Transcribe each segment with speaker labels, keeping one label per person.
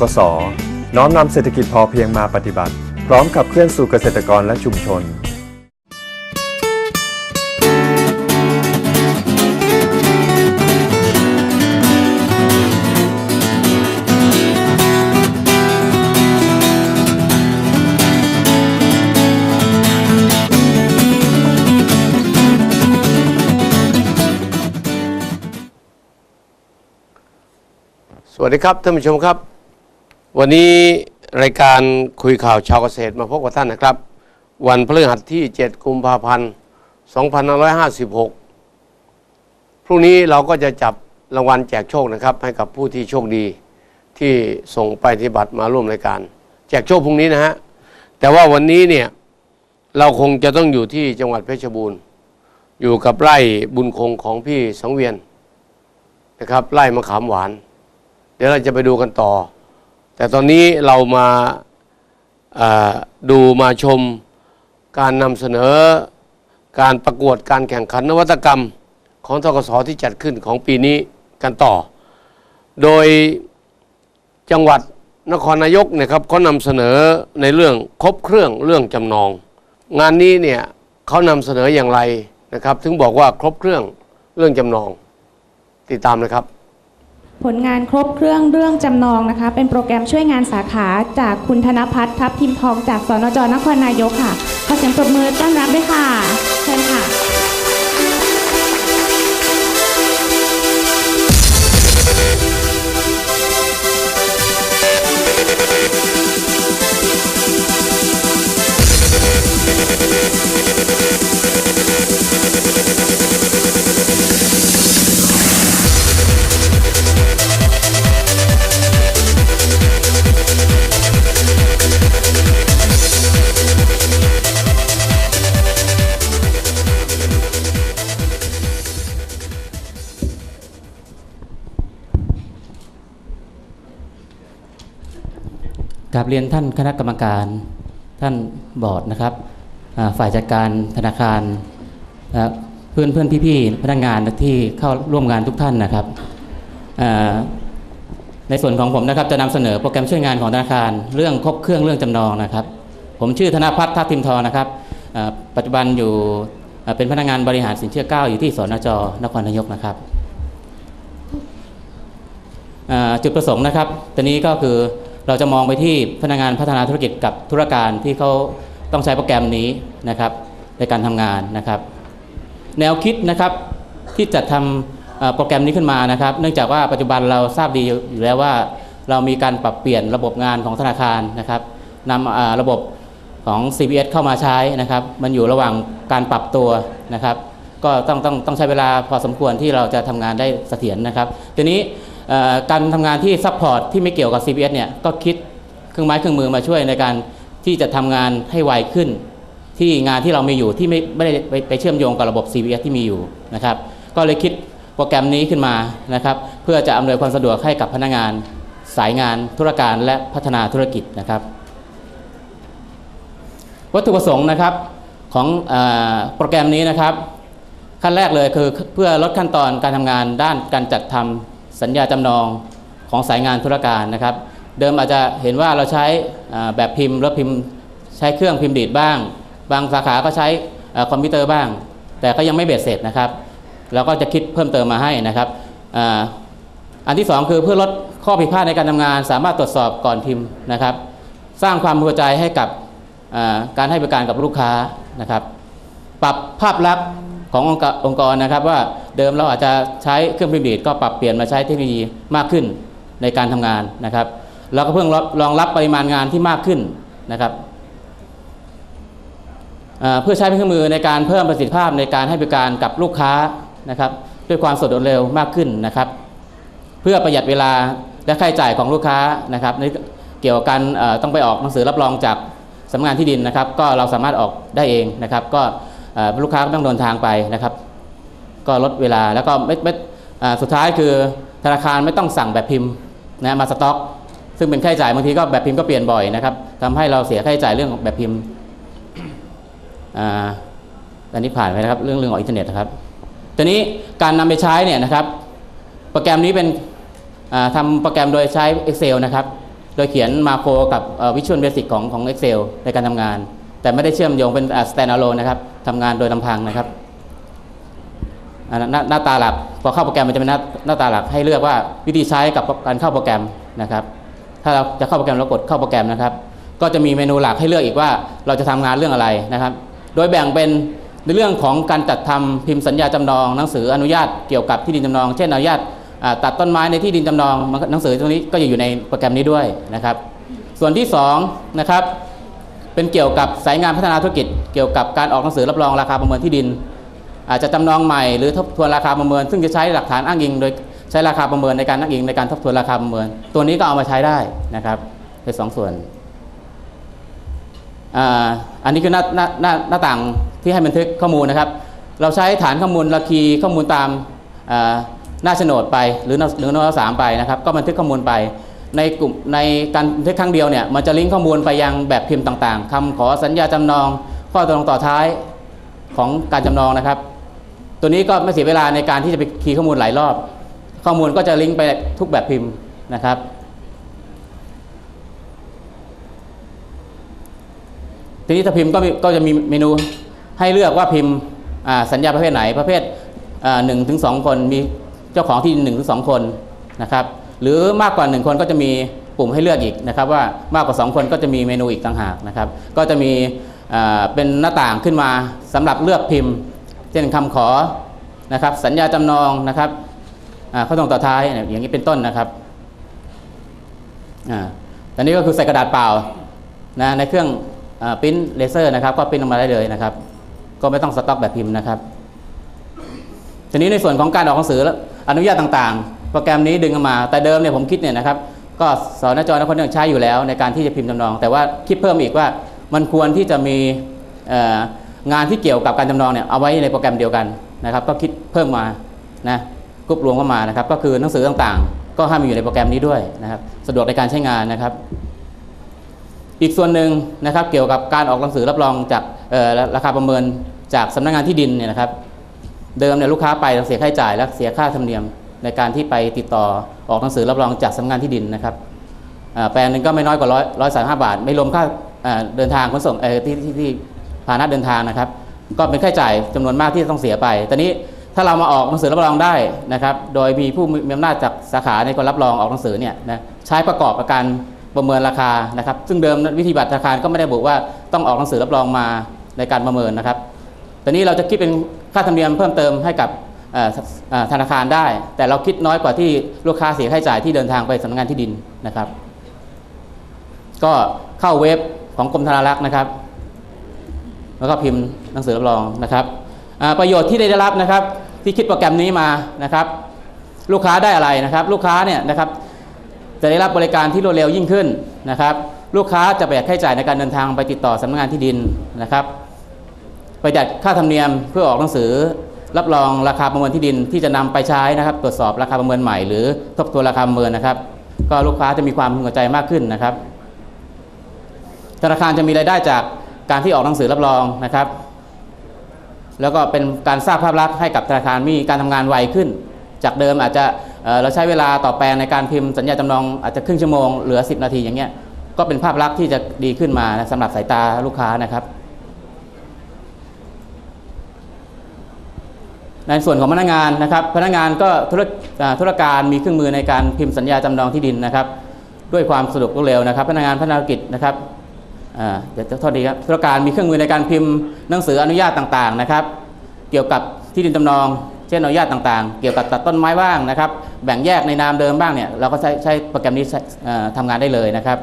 Speaker 1: กส น้อมนำเศรษฐกิจพอเพียงมาปฏิบัติ พร้อมขับเคลื่อนสู่เกษตรกรและชุมชน
Speaker 2: สวัสดีครับท่านผู้ชมครับ วันนี้รายการคุยข่าวชาวเกษตรมาพบกับท่านนะครับ วันพฤหัสที่ 7 กุมภาพันธ์ 2556 พรุ่งนี้เราก็จะจับรางวัลแจกโชคนะครับ ให้กับผู้ที่โชคดีที่ส่งไปฏิบัติมาร่วมรายการ แจกโชคพรุ่งนี้นะฮะ แต่ว่าวันนี้เนี่ยเราคงจะต้องอยู่ที่จังหวัดเพชรบูรณ์ อยู่กับไร่บุญคงของพี่สังเวียนนะครับไร่มะขามหวาน เดี๋ยวเราจะไปดูกันต่อ แต่ตอนนี้เรามาดูมาชมการนำเสนอการประกวดการแข่งขันนวัตกรรมของทกศที่จัดขึ้นของปีนี้กันต่อ โดยจังหวัดนครนายกเนี่ยครับเขานำเสนอในเรื่องครบเครื่องเรื่องจำนอง งานนี้เนี่ยเขานำเสนออย่างไรนะครับ ถึงบอกว่าครบเครื่องเรื่องจำนอง ติดตามเลยครับ
Speaker 3: ผลงานครบเครื่องเรื่องจำนองนะคะ เป็นโปรแกรมช่วยงานสาขาจากคุณธนพัฒน์ทัพทิมทองจากสนจนครนายกค่ะขอเสียงปรบมือต้อนรับด้วยค่ะเชิญค่ะ
Speaker 4: กราบเรียนท่านคณะกรรมการท่านบอร์ดนะครับฝ่ายจัดการธนาคารเพื่อนเพื่อนพี่ๆพนักงานที่เข้าร่วมงานทุกท่านนะครับในส่วนของผมนะครับจะนำเสนอโปรแกรมช่วยงานของธนาคาร เรื่องครบเครื่องเรื่องจำนองนะครับ ผมชื่อธนพัฒน์ทัพทิมทองนะครับปัจจุบันอยู่เป็นพนักงานบริหารสินเชื่อเก้าอยู่ที่สนจนครนายกนะครับจุดประสงค์นะครับตอนนี้ก็คือ เราจะมองไปที่พนักงานพัฒนาธุรกิจกับธุรการที่เขาต้องใช้โปรแกรมนี้นะครับในการทำงานนะครับ แนวคิดนะครับที่จัดทำโปรแกรมนี้ขึ้นมานะครับ เนื่องจากว่าปัจจุบันเราทราบดีอยู่แล้วว่า เรามีการปรับเปลี่ยนระบบงานของธนาคารนะครับนำระบบของ CBS เข้ามาใช้นะครับ มันอยู่ระหว่างการปรับตัวนะครับ ก็ต้องต้องต้องใช้เวลาพอสมควรที่เราจะทำงานได้เสถียรนะครับ ทีนี้ การทำงานที่ซัพพอร์ตที่ไม่เกี่ยวกับ CBS เนี่ยก็คิดเครื่องไม้เครื่องมือมาช่วยในการที่จะทำงานให้ไวขึ้น ที่งานที่เรามีอยู่ที่ไม่ไม่ได้ไปเชื่อมโยงกับระบบ CBS ที่มีอยู่นะครับก็เลยคิดโปรแกรมนี้ขึ้นมานะครับเพื่อจะอำนวยความสะดวกให้กับพนักงานสายงานธุรการและพัฒนาธุรกิจนะครับ วัตถุประสงค์นะครับของอโปรแกรมนี้นะครับ ขั้นแรกเลยคือเพื่อลดขั้นตอนการทำงานด้านการจัดทำ สัญญาจำนองของสายงานธุรการนะครับ เดิมอาจจะเห็นว่าเราใช้แบบพิมพ์แล้วพิมพ์ใช้เครื่องพิมพ์ดีดบ้าง บางสาขาก็ใช้คอมพิวเตอร์บ้าง แต่ก็ยังไม่เบ็ดเสร็จนะครับเราก็จะคิดเพิ่มเติมมาให้นะครับอ,อันที่สองคือเพื่อลดข้อผิดพลาดในการทำงาน สามารถตรวจสอบก่อนพิมพ์นะครับ สร้างความพอใจให้กับการให้บริการกับลูกค้านะครับ ปรับภาพลักษณ์ ขององค์กรนะครับว่าเดิมเราอาจจะใช้เครื่องพิมพ์ดีดก็ปรับเปลี่ยนมาใช้เทคโนโลยีมากขึ้นในการทำงานนะครับแล้วก็เพิ่งรองรับปริมาณงานที่มากขึ้นนะครับเพื่อใช้เป็นเครื่องมือในการเพิ่มประสิทธิภาพในการให้บริการกับลูกค้านะครับ ด้วยความสะดวกเร็วมากขึ้นนะครับ เพื่อประหยัดเวลาและค่าใช้จ่ายของลูกค้านะครับในเกี่ยวกับการต้องไปออกหนังสือรับรองจากสำนักงานที่ดินนะครับ ก็เราสามารถออกได้เองนะครับ ก็ ลูกค้าก็ต้องเดินทางไปนะครับ ก็ลดเวลาแล้วก็ไม่ไม่สุดท้ายคือธนาคารไม่ต้องสั่งแบบพิมพ์นะมาสต็อก ซึ่งเป็นค่าใช้จ่ายบางทีก็แบบพิมพ์ก็เปลี่ยนบ่อยนะครับทำให้เราเสียค่าใช้จ่ายเรื่องแบบพิมพ์อันนี้ผ่านไปนะครับเรื่องเรื่องของอินเทอร์เน็ตนะครับทีนี้การนำไปใช้เนี่ยนะครับ โปรแกรมนี้เป็นอ่าทำโปรแกรมโดยใช้ Excel นะครับ โดยเขียนมาโครกับวิชวลเบสิกของของ Excel ในการทำงาน แต่ไม่ได้เชื่อมโยงเป็น standalone นะครับทำงานโดยลำพังนะครับหน้าหน้าตาหลักพอเข้าโปรแกรมมันจะเป็นหน้าหน้าตาหลักให้เลือกว่าวิธีใช้กับการเข้าโปรแกรมนะครับ ถ้าเราจะเข้าโปรแกรมเรากดเข้าโปรแกรมนะครับ ก็จะมีเมนูหลักให้เลือกอีกว่าเราจะทำงานเรื่องอะไรนะครับ โดยแบ่งเป็นในเรื่องของการจัดทำพิมพ์สัญญาจำนองหนังสืออนุญาตเกี่ยวกับที่ดินจำนอง เช่นอนุญาตตัดต้นไม้ในที่ดินจำนองมันหนังสือตรงนี้ก็จะอยู่ในโปรแกรมนี้ด้วยนะครับ ส่วนที่สองนะครับ เป็นเกี่ยวกับสายงานพัฒนาธุรกิจ เกี่ยวกับการออกหนังสือรับรองราคาประเมินที่ดิน อาจจะจำนองใหม่หรือทบทวนราคาประเมิน ซึ่งจะใช้หลักฐานอ้างอิง โดยใช้ราคาประเมินในการอ้างอิงในการทบทวนราคาประเมิน ตัวนี้ก็เอามาใช้ได้นะครับเป็นสองส่วนอ,อันนี้คือหน้าหน้าหน้าหน้าต่างที่ให้บันทึกข้อมูลนะครับ เราใช้ฐานข้อมูลราคีข้อมูลตามหน้าโฉนดไปหรือหน้าหรือหน้าสามไปนะครับ ก็บันทึกข้อมูลไป ในกลุ่มในการบันทึกครั้งเดียวเนี่ยมันจะลิงก์ข้อมูลไปยังแบบพิมพ์ต่างๆคำขอสัญญาจำนอง ข้อตกลงต่อท้ายของการจำนองนะครับ ตัวนี้ก็ไม่เสียเวลาในการที่จะไปคีย์ข้อมูลหลายรอบ ข้อมูลก็จะลิงก์ไปทุกแบบพิมพ์นะครับทีนี้ถ้าพิมพ์ก็ก็จะมีเมนูให้เลือกว่าพิมพ์สัญญาประเภทไหนประเภทหนึ่งถึงสองคนมีเจ้าของที่หนึ่งถึงสองคนนะครับ หรือมากกว่าหนึ่งคนก็จะมีปุ่มให้เลือกอีกนะครับว่ามากกว่าสองคนก็จะมีเมนูอีกต่างหากนะครับ ก็จะมีเป็นหน้าต่างขึ้นมาสำหรับเลือกพิมพ์ เช่นคำขอนะครับ สัญญาจำนองนะครับข้อตรงต่อท้ายอย่างนี้เป็นต้นนะครับอ่าอันนี้ก็คือใส่กระดาษเปล่านะในเครื่องปริ้นเลเซอร์นะครับ ก็ปริ้นออกมาได้เลยนะครับ ก็ไม่ต้องสต็อกแบบพิมพ์นะครับทีนี้ในส่วนของการออกหนังสือและอนุญาตต่างๆ โปรแกรมนี้ดึงมา แต่เดิมเนี่ยผมคิดเนี่ยนะครับก็สอนจอนครยังใช้อยู่แล้วในการที่จะพิมพ์จำนอง แต่ว่าคิดเพิ่มอีกว่ามันควรที่จะมีงานที่เกี่ยวกับการจำนองเนี่ยเอาไว้ในโปรแกรมเดียวกันนะครับ ก็คิดเพิ่มมานะกรุ๊ปรวมเข้ามานะครับ ก็คือหนังสือต่างๆ ก็ให้มาอยู่ในโปรแกรมนี้ด้วยนะครับ สะดวกในการใช้งานนะครับ อีกส่วนหนึ่งนะครับเกี่ยวกับการออกหนังสือรับรองจากราคาประเมินจากสำนักงานที่ดินเนี่ยนะครับ เดิมเนี่ยลูกค้าไปต้องเสียค่าใช้จ่ายและเสียค่าธรรมเนียม ในการที่ไปติดต่อออกหนังสือรับรองจากสำนักงานที่ดินนะครับแปลงหนึ่งก็ไม่น้อยกว่าร้อยร้อยสามห้าบาท ไม่รวมค่าเดินทางขนส่งที่ที่ที่พาหนะเดินทางนะครับ ก็เป็นค่าใช้จ่ายจำนวนมากที่ต้องเสียไปตอนนี้ถ้าเรามาออกหนังสือรับรองได้นะครับ โดยมีผู้มีอำนาจจากสาขาในการรับรองออกหนังสือเนี่ยนะใช้ประกอบกับการประเมินราคานะครับ ซึ่งเดิมวิธีบัตรธนาคารก็ไม่ได้บอกว่าต้องออกหนังสือรับรองมาในการประเมินนะครับตอนนี้เราจะคิดเป็นค่าธรรมเนียมเพิ่มเติมให้กับ ธนาคารได้ แต่เราคิดน้อยกว่าที่ลูกค้าเสียค่าใช้จ่ายที่เดินทางไปสำนักงานที่ดินนะครับ ก็เข้าเว็บของกรมธนารักษ์นะครับ แล้วก็พิมพ์หนังสือรับรองนะครับประโยชน์ที่ได้รับนะครับ ที่คิดโปรแกรมนี้มานะครับ ลูกค้าได้อะไรนะครับ ลูกค้าเนี่ยนะครับ จะได้รับบริการที่รวดเร็วยิ่งขึ้นนะครับ ลูกค้าจะประหยัดค่าใช้จ่ายในการเดินทางไปติดต่อสำนักงานที่ดินนะครับประหยัดค่าธรรมเนียมเพื่อออกหนังสือ รับรองราคาประเมินที่ดินที่จะนำไปใช้นะครับ ตรวจสอบราคาประเมินใหม่หรือทบทวนราคาประเมินนะครับ ก็ลูกค้าจะมีความพึงพอใจมากขึ้นนะครับ ธนาคารจะมีรายได้จากการที่ออกหนังสือรับรองนะครับ แล้วก็เป็นการสร้างภาพลักษณ์ให้กับธนาคารมีการทำงานไวขึ้น จากเดิมอาจจะเเราใช้เวลาต่อแปลงในการพิมพ์สัญญาจำนองอาจจะครึ่งชั่วโมงเหลือ 10 นาทีอย่างเงี้ยก็เป็นภาพลักษณ์ที่จะดีขึ้นมานะสำหรับสายตาลูกค้านะครับ ในส่วนของพนักงานนะครับ พนักงานก็ธุรธุรการมีเครื่องมือในการพิมพ์สัญญาจำนองที่ดินนะครับ ด้วยความสะดวกรวดเร็วนะครับ พนักงานพัฒนาธุรกิจนะครับเดี๋ยวจะโทษดีครับธุรการมีเครื่องมือในการพิมพ์หนังสืออนุญาตต่างๆนะครับ เกี่ยวกับที่ดินจำนอง เช่นอนุญาตต่างๆ เกี่ยวกับตัดต้นไม้บ้างนะครับ แบ่งแยกในนามเดิมบ้างเนี่ยเราก็ใช้ใช้โปรแกรมนี้ใช้เอ่อทำงานได้เลยนะครับ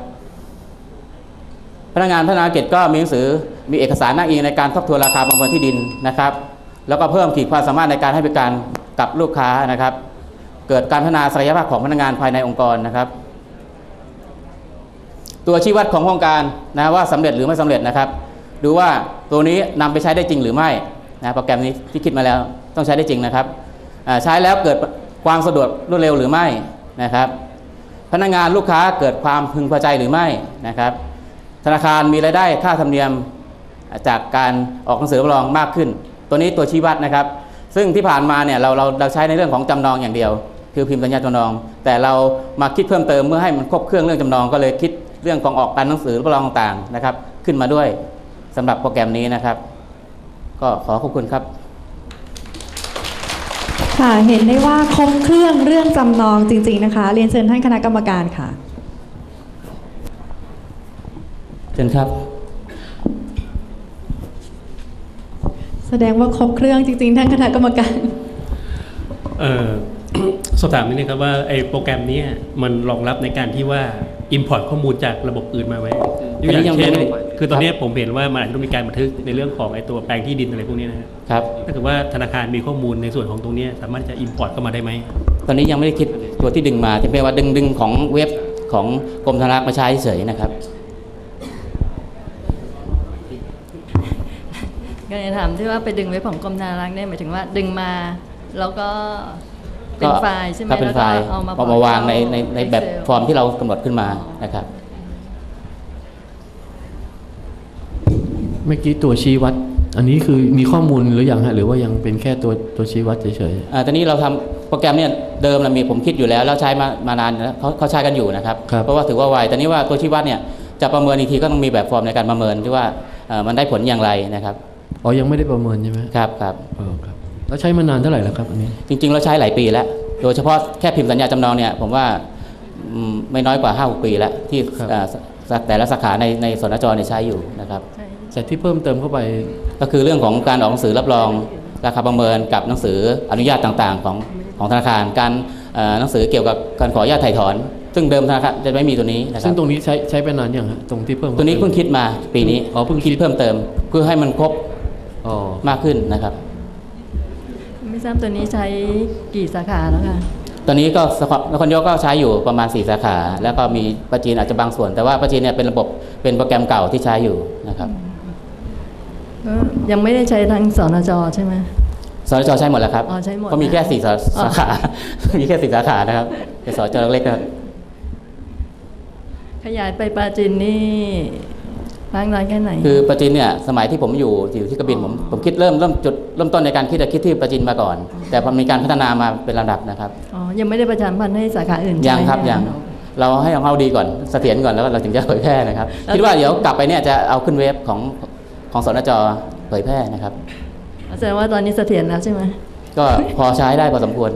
Speaker 4: พนักงานพัฒนาธุรกิจก็มีหนังสือมีเอกสารอ้างอิงในการทบทวนราคาประเมินที่ดินนะครับ แล้วก็เพิ่มขีดความสามารถในการให้บริการกับลูกค้านะครับ เกิดการพัฒนาศักยภาพของพนักงานภายในองค์กรนะครับ ตัวชี้วัดของโครงการนะว่าสำเร็จหรือไม่สำเร็จนะครับ ดูว่าตัวนี้นำไปใช้ได้จริงหรือไม่นะโปรแกรมนี้ที่คิดมาแล้วต้องใช้ได้จริงนะครับใช้แล้วเกิดความสะดวกรวดเร็วหรือไม่นะครับ พนักงานลูกค้าเกิดความพึงพอใจหรือไม่นะครับ ธนาคารมีรายได้ค่าธรรมเนียมจากการออกหนังสือรับรองมากขึ้น ตัวนี้ตัวชี้วัดนะครับ ซึ่งที่ผ่านมาเนี่ยเราเราเราใช้ในเรื่องของจำนองอย่างเดียว คือพิมพ์สัญญาจำนอง แต่เรามาคิดเพิ่มเติมเมื่อให้มันครบเครื่องเรื่องจำนองก็เลยคิดเรื่องของออกการหนังสือรับรองต่างๆนะครับ ขึ้นมาด้วยสำหรับโปรแกรมนี้นะครับ ก็ขอขอบคุณครับ
Speaker 5: ค่ะเห็นได้ว่าครบเครื่องเรื่องจำนองจริง ๆนะคะ เรียนเชิญท่านคณะกรรมการค่ะ
Speaker 4: เชิญครับ
Speaker 5: แสดงว่าครบเครื่องจริงๆท่านคณะกรรมการ
Speaker 6: เอ่อสอบถามนิดนึงครับว่าไอ้โปรแกรมเนี้มันรองรับในการที่ว่า Import ข้อมูลจากระบบอื่นมาไว้ยกอย่าง
Speaker 4: อันนี้ยัง
Speaker 6: เช่น
Speaker 4: ไม่ได้
Speaker 6: คือตอนนี้ผมเห็นว่ามันอาจจะต้องมีการบันทึกในเรื่องของไอ้ตัวแปลงที่ดินอะไรพวกนี้นะฮะ
Speaker 4: ครับ
Speaker 6: ถ้าเกิดว่าธนาคารมีข้อมูลในส่วนของตรงเนี้ยสามารถจะ Import เข้ามาได้ไหม
Speaker 4: ตอนนี้ยังไม่ได้คิดตัวที่ดึงมาจะเป็นว่าดึงดึงของเว็บของกรมธนารักษ์มาใช้เฉยๆนะครับ
Speaker 7: ก็จะ ถามที่ว่าไปดึงไว้ของกรมธนารักษ์เนี่ยหมายถึงว่าดึงมา แล้วก็เป็
Speaker 4: ก็
Speaker 7: นไฟล์ใช่ไหม
Speaker 4: ก็เป็นไฟล์
Speaker 7: แล้วก็เอามา
Speaker 4: เอามาวางในในในแบบ
Speaker 7: Excel
Speaker 4: ฟอร์มที่เรากำหนดขึ้นมานะครับ
Speaker 8: เมื่อกี้ตัวชี้วัด อันนี้คือมีข้อมูลหรือยังฮะหรือว่ายังเป็นแค่ตัวตัวชี้วัดเฉย
Speaker 4: อ่าตอนนี้เราทำโปรแกรมเนี่ยเดิมเรามีผมคิดอยู่แล้วแล้วใช้มามานานแล้วเขาเขาใช้กันอยู่นะครับ เพราะว่าถือว่าไวแต่นี้ว่าตัวชี้วัดเนี่ยจะประเมินอีกทีก็ต้องมีแบบฟอร์มในการประเมินที่ว่าเอ่อมันได้ผลอย่างไรนะครับ
Speaker 8: ๆ อ๋อยังไม่ได้ประเมินใช่ไหม
Speaker 4: ครับครับ
Speaker 8: เออครับแล้วใช้มานานเท่าไหร่แล้วครับอันนี้
Speaker 4: จริงๆเราใช้หลายปีแล้ว โดยเฉพาะแค่พิมพ์สัญญาจำนองเนี่ยผมว่าอืมไม่น้อยกว่า5้าปีแล้วที่
Speaker 8: ครับ
Speaker 4: อ่าสแต่ละสาขาในในสนจเนี่ยใช้อยู่นะครับ
Speaker 7: ใช่
Speaker 8: แต่ที่เพิ่มเติมเข้าไป
Speaker 4: ก็คือเรื่องของการออกหนังสือรับรองราคาประเมินกับหนังสืออนุญาตต่างๆของของธนาคาร การเอ่อหนังสือเกี่ยวกับการขออนุญาตถ่ายถอน ซึ่งเดิมธนาคารจะไม่มีตัวนี้นะครั
Speaker 8: ซึ่
Speaker 4: บ
Speaker 8: งตรงนี้ใช้ใช้ไปนานยังฮะตรงที่เพิ่ม
Speaker 4: ตัวนี้เพิ่งคิดมาปีนี้
Speaker 8: อ๋อเพิ่งคิด
Speaker 4: เพิ่มเติม เพื่อให้มันครบ
Speaker 8: อ๋อ
Speaker 4: มากขึ้นนะครับ
Speaker 7: ไม่ทราบตัวนี้ใช้กี่สาขาแล้วค่ะ
Speaker 4: ตอนนี้ก็สกนครนายกก็ใช้อยู่ประมาณ 4 สาขา แล้วก็มีประจีนอาจจะบางส่วน แต่ว่าประจีนเนี่ยเป็นระบบเป็นโปรแกรมเก่าที่ใช้อยู่นะครับ
Speaker 7: ก็ยังไม่ได้ใช้ทางสนจใช่ไหม
Speaker 4: สจใช้หมดแล้วครับ
Speaker 7: อ๋อใช้หมด
Speaker 4: เพราะมีแค่สี่สา
Speaker 7: อ๋อ
Speaker 4: สาขา มีแค่สี่สาขานะครับเป็นสจเล็กๆนะครับ
Speaker 7: ขยายไปปราจีนนี่ มากน้อยแค่ไหน
Speaker 4: คือประจินเนี่ยสมัยที่ผมอยู่อยู่ที่กระบินผมผมคิดเริ่มเริ่มจุดเริ่มต้นในการคิดจะคิดที่ประจินมาก่อน แต่พอมีการพัฒนามาเป็นระดับนะครับ
Speaker 7: อ๋อยังไม่ได้ประชาสัมพันธ์ให้สาขาอื่น
Speaker 4: ยัง
Speaker 7: ใช่ไหม
Speaker 4: ครับยังเราให้ของเราดีก่อนเสถียรก่อนแล้วเราถึงจะเผยแพร่นะครับคิดว่าเดี๋ยวกลับไปเนี่ยจะเอาขึ้นเว็บของของสนจเผยแพร่นะครับ
Speaker 7: แสดงว่าตอนนี้เสถียรแล้วใช่ไหม
Speaker 4: ก็พอใช้ได้พอสมควร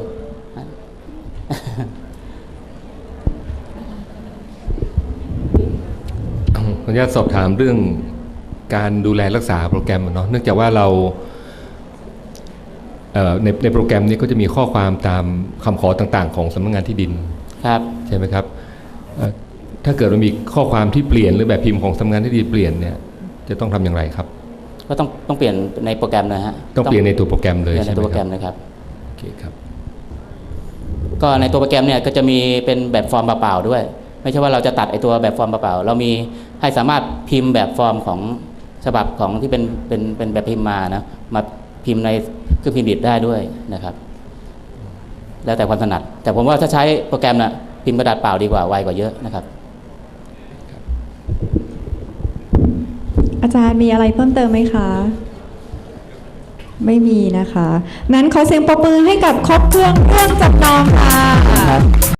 Speaker 9: ออนุญาตสอบถามเรื่องการดูแลรักษาโปรแกรมเนาะเนื่องจากว่าเราเอ่อในในโปรแกรมนี้ก็จะมีข้อความตามคำขอต่างๆ ของสำนักงานที่ดิน
Speaker 4: ครับ
Speaker 9: ใช่ไหมครับเอ่อถ้าเกิดมันมีข้อความที่เปลี่ยนหรือแบบพิมพ์ของสำนักงานที่ดินเปลี่ยนเนี่ยจะต้องทำอย่างไรครับ
Speaker 4: ก็ต้องต้องเปลี่ยนในโปรแกรมนะฮะ
Speaker 9: ต้องเปลี่ยนในตัวโปรแกรมเลย
Speaker 4: เปลี่ยน
Speaker 9: ใช่
Speaker 4: ใน
Speaker 9: ไหม
Speaker 4: ตัวโปร
Speaker 9: ค
Speaker 4: แกร
Speaker 9: รับ
Speaker 4: มนะครับ
Speaker 9: โอเคครับ
Speaker 4: ก็ในตัวโปรแกรมเนี่ยก็จะมีเป็นแบบฟอร์มเปล่าๆด้วย ไม่ใช่ว่าเราจะตัดไอตัวแบบฟอร์มเปล่าๆเรามีให้สามารถพิมพ์แบบฟอร์มของฉบับของที่เป็นเป็นเป็นแบบพิมพ์มานะมาพิมพ์ในเครื่องพิมพ์ดิบได้ด้วยนะครับ แล้วแต่ความถนัด แต่ผมว่าถ้าใช้โปรแกรมนะพิมพ์กระดาษเปล่าดีกว่าไวกว่าเยอะนะครับ
Speaker 5: อาจารย์มีอะไรเพิ่มเติมไหมคะ ไม่มีนะคะ นั้นขอเสียงปรบมือให้กับครบเครื่องเครื่องจำนองค่ะ